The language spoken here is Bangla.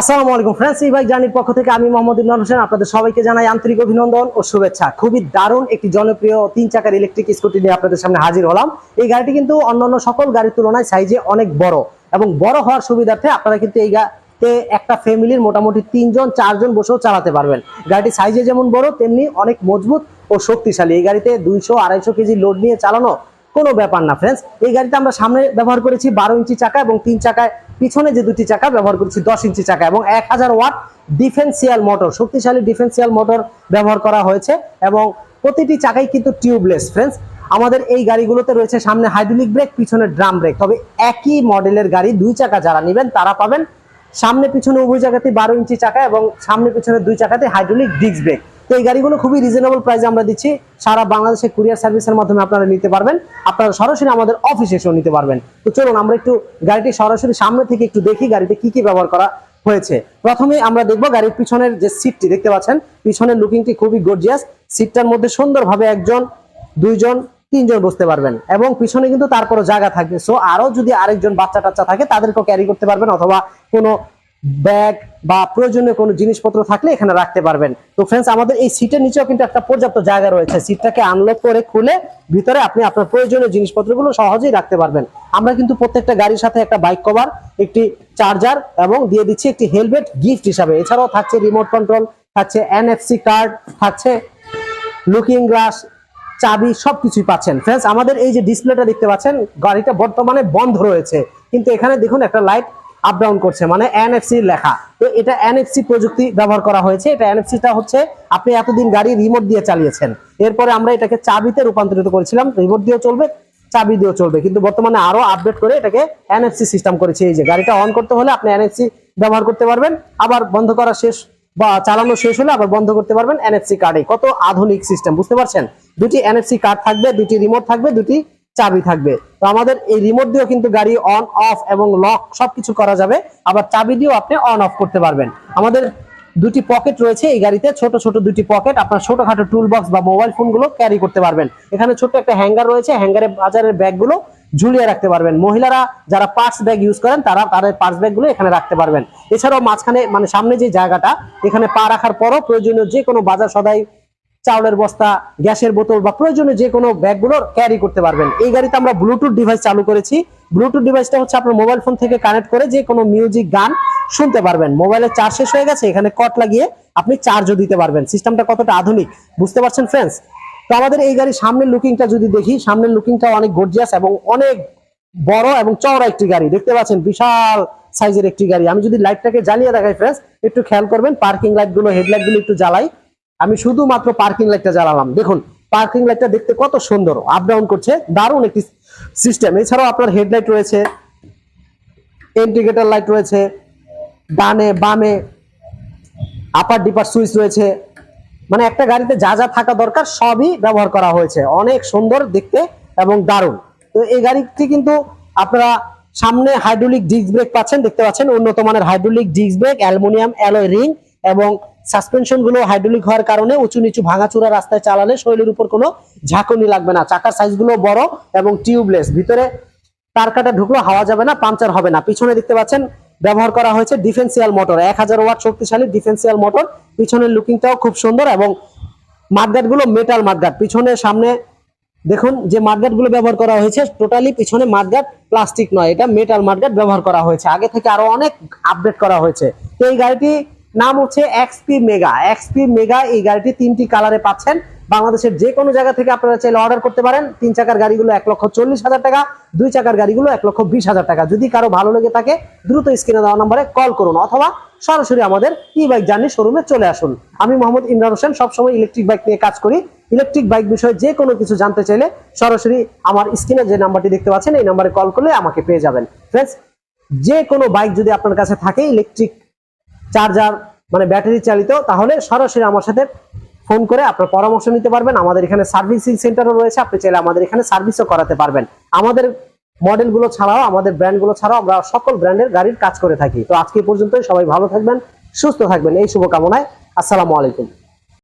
আসসালামু আলাইকুম ফ্রেন্ডস এই বাইক জার্নির পক্ষ থেকে আমি মোহাম্মদ ইমরান হোসেন। আপনাদের সবাইকে জানাই আন্তরিক অভিনন্দন ও শুভেচ্ছা। খুবই দারুণ একটি জনপ্রিয় তিন চাকার ইলেকট্রিক স্কুটি নিয়ে আপনাদের সামনে হাজির হলাম। এই গাড়িটি কিন্তু অন্যান্য সকল গাড়ির তুলনায় সাইজে অনেক বড় এবং বড় হওয়ার সুবিধার্থে আপনারা কিন্তু এই গাড়িতে একটা ফ্যামিলির মোটামুটি তিনজন, চারজন বসেও চালাতে পারবেন। গাড়িটি সাইজে যেমন বড়, তেমনি অনেক মজবুত ও শক্তিশালী। এই গাড়িতে দুইশো, আড়াইশো কেজি লোড নিয়ে চালানো কোনো ব্যাপার না ফ্রেন্ডস এই গাড়িতে আমরা সামনে ব্যবহার করেছি বারো ইঞ্চি চাকা এবং তিন চাকায়, পিছনে যে দুটি চাকা ব্যবহার করেছি দশ ইঞ্চি চাকা এবং এক হাজার ওয়াট ডিফেন্সিয়াল মোটর, শক্তিশালী ডিফেন্সিয়াল মোটর ব্যবহার করা হয়েছে এবং প্রতিটি চাকাই কিন্তু টিউবলেস ফ্রেন্ডস আমাদের এই গাড়িগুলোতে রয়েছে সামনে হাইড্রোলিক ব্রেক পিছনে ড্রাম ব্রেক তবে একই মডেলের গাড়ি দুই চাকা যারা নেবেন, তারা পাবেন সামনে পিছনে উভয় জায়গাতে বারো ইঞ্চি চাকা এবং সামনে পিছনে দুই চাকাতে হাইড্রোলিক ডিস্ক ব্রেক তো এই গাড়িগুলো খুবই রিজনেবল প্রাইসে আমরা দিচ্ছি। সারা বাংলাদেশে কুরিয়ার সার্ভিসের মাধ্যমে আপনারা নিতে পারবেন। আপনারা সরাসরি আমাদের অফিসে এসেও নিতে পারবেন। তো চলুন, আমরা একটু গাড়িটি সরাসরি সামনে থেকে একটু দেখি গাড়িতে কি কি ব্যবহার করা হয়েছে। প্রথমে আমরা দেখব গাড়ির পিছনের যে সিটটি দেখতে পাচ্ছেন? পিছনের লুকিংটি খুবই গর্জিয়াস সিটটার মধ্যে সুন্দরভাবে একজন, দুইজন, তিনজন বসতে পারবেন। এবং পিছনে কিন্তু তারপরও জায়গা থাকবে। সো আরও যদি আরেকজন বাচ্চা টাচ্চা থাকে, তাদেরকেও ক্যারি করতে পারবেন অথবা কোনো ব্যাগ বা প্রয়োজনীয় কোনো জিনিসপত্র থাকলে এখানে রাখতে পারবেন। তো ফ্রেন্ডস আমাদের এই সিটের নিচেও কিন্তু একটা পর্যাপ্ত জায়গা রয়েছে। সিটটাকে আনলক করে খুলে ভিতরে আপনি আপনার প্রয়োজনীয় জিনিসপত্রগুলো সহজেই রাখতে পারবেন। আমরা কিন্তু প্রত্যেকটা গাড়ির সাথে একটা বাইক কভার একটি চার্জার এবং দিয়ে দিচ্ছি একটি হেলমেট গিফট হিসাবে। এছাড়াও থাকছে রিমোট কন্ট্রোল থাকছে এনএফসি কার্ড থাকছে লুকিং গ্লাস চাবি সবকিছুই পাচ্ছেন। ফ্রেন্ডস আমাদের এই যে ডিসপ্লেটা দেখতে পাচ্ছেন, গাড়িটা বর্তমানে বন্ধ রয়েছে। কিন্তু এখানে দেখুন একটা লাইট আপ ডাউন করছে মানে এনএফসি লেখা। তো এটা এনএফসি প্রযুক্তি ব্যবহার করা হয়েছে। এটা এনএফসিটা হচ্ছে আপনি এতদিন গাড়ি রিমোট দিয়ে চালিয়েছেন। এরপরে আমরা এটাকে চাবিতে রূপান্তরিত করেছিলাম। রিমোট দিয়েও চলবে, চাবি দিয়েও চলবে। কিন্তু বর্তমানে আরও আপডেট করে এটাকে এনএফসি সিস্টেম করেছে। এই যে গাড়িটা অন করতে হলে আপনি এনএফসি ব্যবহার করতে পারবেন। আবার বন্ধ করা শেষ বা চালানো শেষ হলে আবার বন্ধ করতে পারবেন এনএফসি কার্ডে কত আধুনিক সিস্টেম বুঝতে পারছেন? দুটি এনএফসি কার্ড থাকবে, দুটি রিমোট থাকবে, দুটি চাবি থাকবে। তো আমাদের এই রিমোট দিয়েও কিন্তু গাড়ি অন অফ এবং লক সবকিছু করা যাবে। আবার চাবি দিয়েও আপনি অন অফ করতে পারবেন। আমাদের দুটি পকেট রয়েছে এই গাড়িতে। ছোট ছোট দুটি পকেট আপনার ছোটখাটো টুল বক্স বা মোবাইল ফোনগুলো ক্যারি করতে পারবেন। এখানে ছোট্ট একটা হ্যাঙ্গার রয়েছে। হ্যাঙ্গারে বাজারের ব্যাগগুলো ঝুলিয়ে রাখতে পারবেন। মহিলারা যারা পার্স ব্যাগ ইউজ করেন, তারা তাদের পার্স ব্যাগগুলো এখানে রাখতে পারবেন। এছাড়াও মাঝখানে মানে সামনে যে জায়গাটা, এখানে পা রাখার পরও প্রয়োজনীয় যে কোনো বাজার সদাই চাউলের বস্তা, গ্যাসের বোতল বা প্রয়োজনীয় যে কোনো ব্যাগগুলো ক্যারি করতে পারবেন। এই গাড়িতে আমরা ব্লুটুথ ডিভাইস চালু করেছি। ব্লুটুথ ডিভাইসটা হচ্ছে আপনার মোবাইল ফোন থেকে কানেক্ট করে যে কোনো মিউজিক গান শুনতে পারবেন। মোবাইলের চার্জ শেষ হয়ে গেছে, এখানে কট লাগিয়ে আপনি চার্জও দিতে পারবেন। সিস্টেমটা কতটা আধুনিক, বুঝতে পারছেন ফ্রেন্ডস তো আমাদের এই গাড়ির সামনের লুকিংটা যদি দেখি, সামনের লুকিংটা অনেক গর্জিয়াস এবং অনেক বড় এবং চওড়া একটি গাড়ি। দেখতে পাচ্ছেন, বিশাল সাইজের একটি গাড়ি। আমি যদি লাইটটাকে জ্বালিয়ে দেখাই ফ্রেন্ডস একটু খেয়াল করবেন পার্কিং লাইটগুলো হেডলাইট একটু জ্বালাই। আমি শুধুমাত্র পার্কিং লাইটটা জ্বালালাম। দেখুন পার্কিং লাইটটা দেখতে কত সুন্দর আপ ডাউন করছে, দারুণ একটি সিস্টেম এছাড়াও আপনার হেডলাইট রয়েছে ইন্ডিকেটর লাইট রয়েছে, ডানে, বামে আপার ডিপার সুইচ রয়েছে। মানে একটা গাড়িতে যা যা থাকা দরকার সবই ব্যবহার করা হয়েছে। অনেক সুন্দর দেখতে এবং দারুণ। তো এই গাড়িটি কিন্তু আপনারা সামনে হাইড্রোলিক ডিস্ক ব্রেক পাচ্ছেন, দেখতে পাচ্ছেন, উন্নত মানের hydraulic disc brake aluminium alloy ring এবং সাসপেনশনগুলো হাইড্রোলিক হওয়ার কারণে উঁচু নিচু ভাঙাচুরা রাস্তায় চালালে শরীরের উপর কোনো ঝাঁকুনি লাগবে না। চাকার সাইজগুলো বড় এবং টিউবলেস ভিতরে তার কাটা ঢুকলো, হাওয়া যাবে না পাঞ্চার হবে না। পিছনে দেখতে পাচ্ছেন, ব্যবহার করা হয়েছে ডিফেন্সিয়াল মোটর এক হাজার ওয়াট শক্তিশালী ডিফেন্সিয়াল মোটর পিছনের লুকিংটাও খুব সুন্দর এবং মাঠগাটগুলো মেটাল মাঠগাট পিছনে সামনে দেখুন যে মাঠগাটগুলো ব্যবহার করা হয়েছে টোটালি পিছনে মাঠগাট প্লাস্টিক নয়। এটা মেটাল মাঠগাট ব্যবহার করা হয়েছে। আগে থেকে আরও অনেক আপডেট করা হয়েছে। তো এই গাড়িটি নাম হচ্ছে এক্সপি মেগা। এক্সপি মেগা এই গাড়িটি তিনটি কালারে পাচ্ছেন। বাংলাদেশের যে কোনো জায়গা থেকে আপনারা চাইলে অর্ডার করতে পারেন। তিন চাকার গাড়িগুলো এক লক্ষ চল্লিশ হাজার টাকা, দুই চাকার গাড়িগুলো এক লক্ষ বিশ হাজার টাকা। যদি কারও ভালো লেগে থাকে, দ্রুত স্ক্রিনে দেওয়া নম্বরে কল করুন অথবা সরাসরি আমাদের ই বাইক জার্নি শোরুমে চলে আসুন। আমি মোহাম্মদ ইমরান হোসেন, সবসময় ইলেকট্রিক বাইক নিয়ে কাজ করি। ইলেকট্রিক বাইক বিষয়ে যে কোনো কিছু জানতে চাইলে সরাসরি আমার স্ক্রিনে যে নাম্বারটি দেখতে পাচ্ছেন, এই নাম্বারে কল করলে আমাকে পেয়ে যাবেন। ফ্রেন্ডস যে কোনো বাইক যদি আপনার কাছে থাকে ইলেকট্রিক চার্জার মানে ব্যাটারি চালিত, তাহলে সরাসরি আমার সাথে ফোন করে আপনার পরামর্শ নিতে পারবেন। আমাদের এখানে সার্ভিসিং সেন্টারও রয়েছে, আপনি চাইলে আমাদের এখানে সার্ভিসও করাতে পারবেন। আমাদের মডেলগুলো ছাড়াও, আমাদের ব্র্যান্ডগুলো ছাড়াও আমরা সকল ব্র্যান্ডের গাড়ির কাজ করে থাকি। তো আজকে পর্যন্তই সবাই ভালো থাকবেন, সুস্থ থাকবেন। এই শুভকামনায়, আসসালামু আলাইকুম।